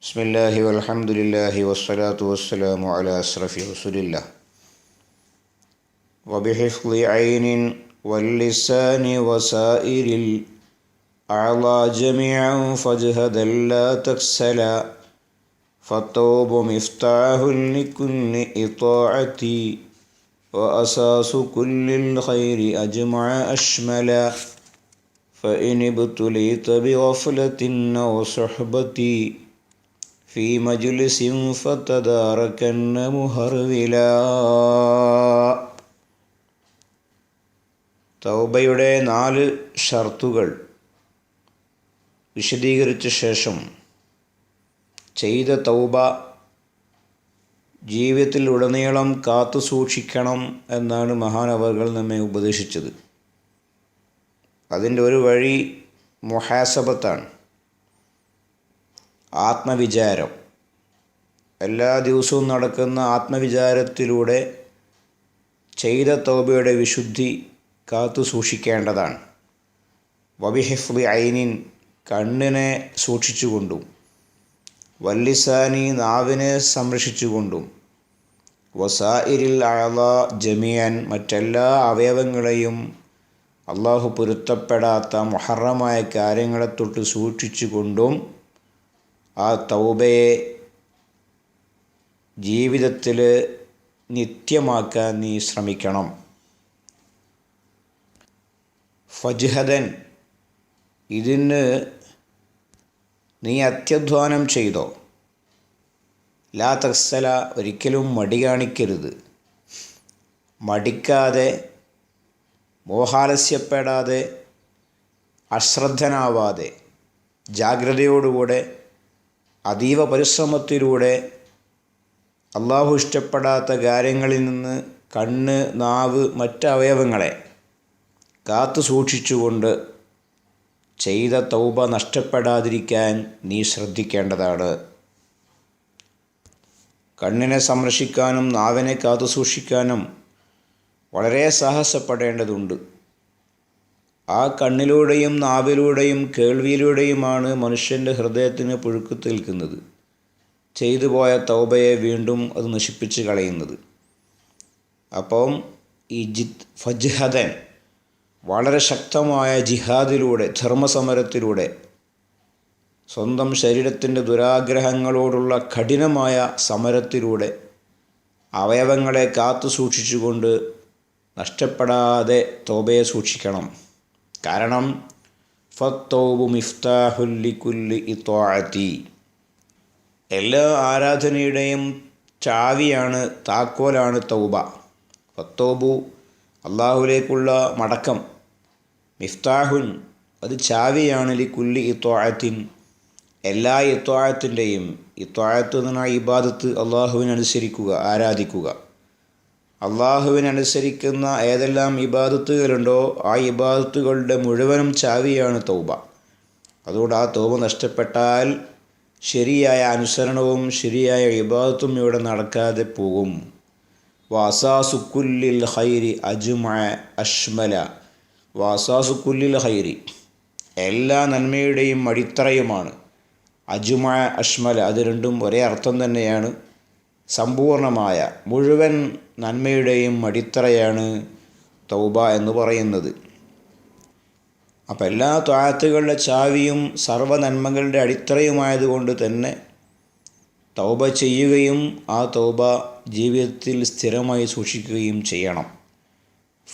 بسم الله والحمد لله والصلاة والسلام على أشرف رسول الله. وبحفظ عين واللسان وسائر الأعضاء جميعا فاجهدا لا تكسلا فالتوب مفتاح لكل إطاعة وأساس كل الخير أجمع أشملا فإن ابتليت بغفلة أو صحبة في مجلس فتداركن مهرولا തൗബയുടെ നാല് ഷർത്തുകൾ വിശദീകരിച്ച ശേഷം ചെയ്ത തൗബ ജീവിതത്തിൽ ഉടനീളം കാത്തു സൂക്ഷിക്കണം എന്നാണ് മഹാനവകൾ നമ്മെ ഉപദേശിച്ചത് അതിൻ്റെ ഒരു വഴി മുഹാസബത്താണ് ആത്മവിചാരം. എല്ലാ ദിവസവും നടക്കുന്ന ആത്മവിചാരത്തിലൂടെ ചെയ്ത തൗബയുടെ വിശുദ്ധി കാത്തു സൂക്ഷിക്കേണ്ടതാണ്. വബിഹിഫ്ലി ഐനിൻ കണ്ണിനെ സൂക്ഷിച്ചുകൊണ്ടും വല്ലിസാനി നാവിനെ സംരക്ഷിച്ചുകൊണ്ടും വസായിരിൽ അഴല ജമിയാൻ മറ്റെല്ലാ അവയവങ്ങളെയും അള്ളാഹു പൊരുത്തപ്പെടാത്ത മുഹറമായ കാര്യങ്ങളെ തൊട്ട് സൂക്ഷിച്ചുകൊണ്ടും ആ തൗബയെ ജീവിതത്തിൽ നിത്യമാക്കാൻ നീ ശ്രമിക്കണം. ഫജ്ഹദൻ ഇതിന് നീ അത്യധ്വാനം ചെയ്തോ? ലാ തക്സല ഒരിക്കലും മടി കാണിക്കരുത്. മടിക്കാതെ മോഹാലസ്യപ്പെടാതെ അശ്രദ്ധനാവാതെ ജാഗ്രതയോടുകൂടെ അതീവ പരിശ്രമത്തിലൂടെ അള്ളാഹു ഇഷ്ടപ്പെടാത്ത കാര്യങ്ങളിൽ നിന്ന് കണ്ണ് നാവ് മറ്റ് അവയവങ്ങളെ കാത്തു സൂക്ഷിച്ചുകൊണ്ട് ചെയ്ത തൗബ നഷ്ടപ്പെടാതിരിക്കാൻ നീ ശ്രദ്ധിക്കേണ്ടതാണ്. കണ്ണിനെ സംരക്ഷിക്കാനും നാവിനെ കാത്തു സൂക്ഷിക്കാനും വളരെ സാഹസപ്പെടേണ്ടതുണ്ട്. ആ കണ്ണിലൂടെയും നാവിലൂടെയും കേൾവിയിലൂടെയുമാണ് മനുഷ്യന്റെ ഹൃദയത്തിന് പുഴുക്കത്ത് നിൽക്കുന്നത് ചെയ്തു പോയ തൗബയെ വീണ്ടും അത് നശിപ്പിച്ച് കളയുന്നത്. അപ്പം ഈ ജിത് ഫജ്ഹദൻ വളരെ ശക്തമായ ജിഹാദിലൂടെ ധർമ്മസമരത്തിലൂടെ സ്വന്തം ശരീരത്തിന്റെ ദുരാഗ്രഹങ്ങളോടുള്ള കഠിനമായ സമരത്തിലൂടെ അവയവങ്ങളെ കാത്തു സൂക്ഷിച്ചുകൊണ്ട് നഷ്ടപ്പെടാതെ തോബയെ സൂക്ഷിക്കണം. കാരണം ഫത്തോബു മിഫ്താഹുല്ലിക്കുല്ലി ഇത്തോഴത്തി എല്ലാ ആരാധനയുടെയും ചാവിയാണ് താക്കോലാണ് തൗബ. ഫത്തോബു അള്ളാഹുലേക്കുള്ള മടക്കം. മിഫ്താഹുൻ അത് ചാവിയാണ് ലി കുല്ലി ഇത്തോഴത്തിൻ എല്ലാ ഇത്തോഴത്തിന്റെയും ഇത്തോഴത്ത് എന്ന് ഇബാദത്ത് അള്ളാഹുവിനനുസരിക്കുക ആരാധിക്കുക. അള്ളാഹുവിനനുസരിക്കുന്ന ഏതെല്ലാം ഇബാദത്തുകളുണ്ടോ ആ ഇബാദത്തുകളുടെ മുഴുവനും ചാവിയാണ് തൗബ. അതുകൊണ്ട് ആ തൗബ നഷ്ടപ്പെട്ടാൽ ശരിയായ അനുസരണവും ശരിയായ ഇബാദത്തും ഇവിടെ നടക്കാതെ പോകും. വാസാസുക്കുല്ലിൽ ഹൈരി അജുമ അഷ്മല. വാസാസുക്കുല്ലിൽ ഹൈരി എല്ലാ നന്മയുടെയും അടിത്തറയുമാണ്. അജുമ അഷ്മല അത് രണ്ടും ഒരേ അർത്ഥം തന്നെയാണ്. സമ്പൂർണമായ മുഴുവൻ നന്മയുടെയും അടിത്തറയാണ് തൗബ എന്ന് പറയുന്നത്. അപ്പം എല്ലാ താഴത്തുകളുടെ ചാവിയും സർവ നന്മകളുടെ അടിത്തറയുമായതുകൊണ്ട് തന്നെ തൗബ ചെയ്യുകയും ആ തൗബ ജീവിതത്തിൽ സ്ഥിരമായി സൂക്ഷിക്കുകയും ചെയ്യണം.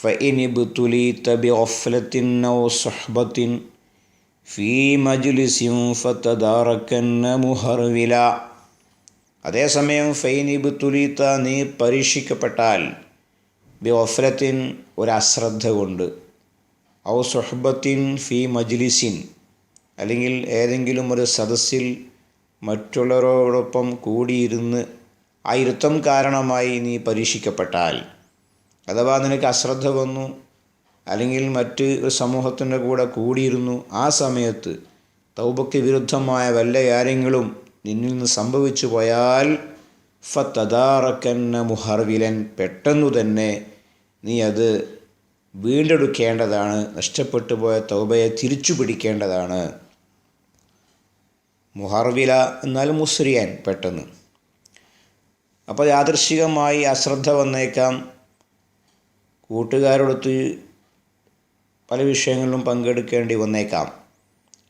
ഫഇനിബ് തുലി തബി ഒഫലത്തിൻ സഹബത്തിൻ ഫീ മജുലിസിം ഫത്തദാറക്കന്ന മുഹർവില. അതേസമയം ഫൈനിബ് തുലീത്ത നീ പരീക്ഷിക്കപ്പെട്ടാൽ ബി ഒഫ്രത്തിൻ ഒരു അശ്രദ്ധ കൊണ്ട് ഔ സുഹബത്തിൻ ഫി മജ്ലിസിൻ അല്ലെങ്കിൽ ഏതെങ്കിലും ഒരു സദസ്സിൽ മറ്റുള്ളവരോടൊപ്പം കൂടിയിരുന്ന് ആ ഇരുത്തം കാരണമായി നീ പരീക്ഷിക്കപ്പെട്ടാൽ അഥവാ നിനക്ക് അശ്രദ്ധ വന്നു അല്ലെങ്കിൽ മറ്റ് സമൂഹത്തിന്റെ കൂടെ കൂടിയിരുന്നു ആ സമയത്ത് തൗബയ്ക്ക് വിരുദ്ധമായ വല്ല കാര്യങ്ങളും നിന്നിൽ നിന്ന് സംഭവിച്ചു പോയാൽ ഫത്തദാറക്കന്ന മുഹർവിലൻ പെട്ടെന്നു തന്നെ നീ അത് വീണ്ടെടുക്കേണ്ടതാണ് നഷ്ടപ്പെട്ടു പോയ തൗബയെ തിരിച്ചു പിടിക്കേണ്ടതാണ് മുഹർവില എന്നാൽ മുസ്രിയാൻ പെട്ടെന്ന്. അപ്പോൾ യാദൃശികമായി അശ്രദ്ധ വന്നേക്കാം. കൂട്ടുകാരോടൊത്ത് പല വിഷയങ്ങളിലും പങ്കെടുക്കേണ്ടി വന്നേക്കാം.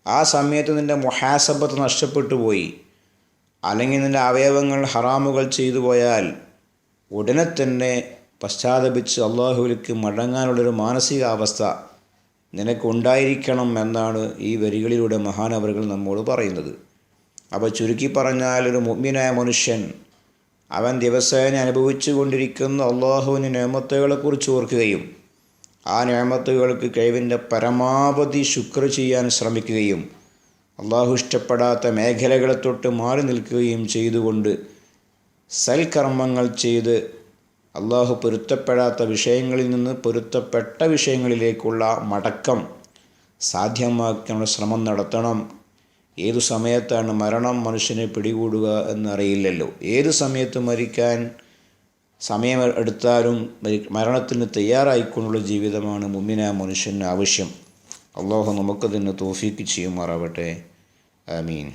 ആ സമയത്ത് നിന്റെ മുഹാസബത്ത് നഷ്ടപ്പെട്ടു പോയി. അല്ലെങ്കിൽ നിന്റെ അവയവങ്ങൾ ഹറാമുകൾ ചെയ്തു പോയാൽ ഉടനെ തന്നെ പശ്ചാത്തപിച്ച് അള്ളാഹുവിലേക്ക് മടങ്ങാനുള്ളൊരു മാനസികാവസ്ഥ നിനക്കുണ്ടായിരിക്കണം എന്നാണ് ഈ വരികളിലൂടെ മഹാനവറുകൾ നമ്മോട് പറയുന്നത്. അപ്പോൾ ചുരുക്കി പറഞ്ഞാൽ ഒരു മുമ്മിനായ മനുഷ്യൻ അവൻ ദിവസേന അനുഭവിച്ചു കൊണ്ടിരിക്കുന്ന അള്ളാഹുവിന് നിയമത്തുകളെക്കുറിച്ച് ഓർക്കുകയും ആ നിയമത്തുകൾക്ക് കഴിവിന്റെ പരമാവധി ശുക്ർ ചെയ്യാൻ ശ്രമിക്കുകയും അള്ളാഹു ഇഷ്ടപ്പെടാത്ത മേഖലകളെ തൊട്ട് മാറി നിൽക്കുകയും ചെയ്തുകൊണ്ട് സൽക്കർമ്മങ്ങൾ ചെയ്ത് അള്ളാഹു പൊരുത്തപ്പെടാത്ത വിഷയങ്ങളിൽ നിന്ന് പൊരുത്തപ്പെട്ട വിഷയങ്ങളിലേക്കുള്ള മടക്കം സാധ്യമാക്കാനുള്ള ശ്രമം നടത്തണം. ഏതു സമയത്താണ് മരണം മനുഷ്യനെ പിടികൂടുക എന്നറിയില്ലല്ലോ. ഏത് സമയത്ത് മരിക്കാൻ സമയം എടുത്താലും മരണത്തിന് തയ്യാറായിക്കൊണ്ടുള്ള ജീവിതമാണ് മുമ്മിന മനുഷ്യന് ആവശ്യം. അള്ളാഹു നമുക്കതിന് തോഫീക്ക് ചെയ്യുമാറാവട്ടെ. ആമീൻ.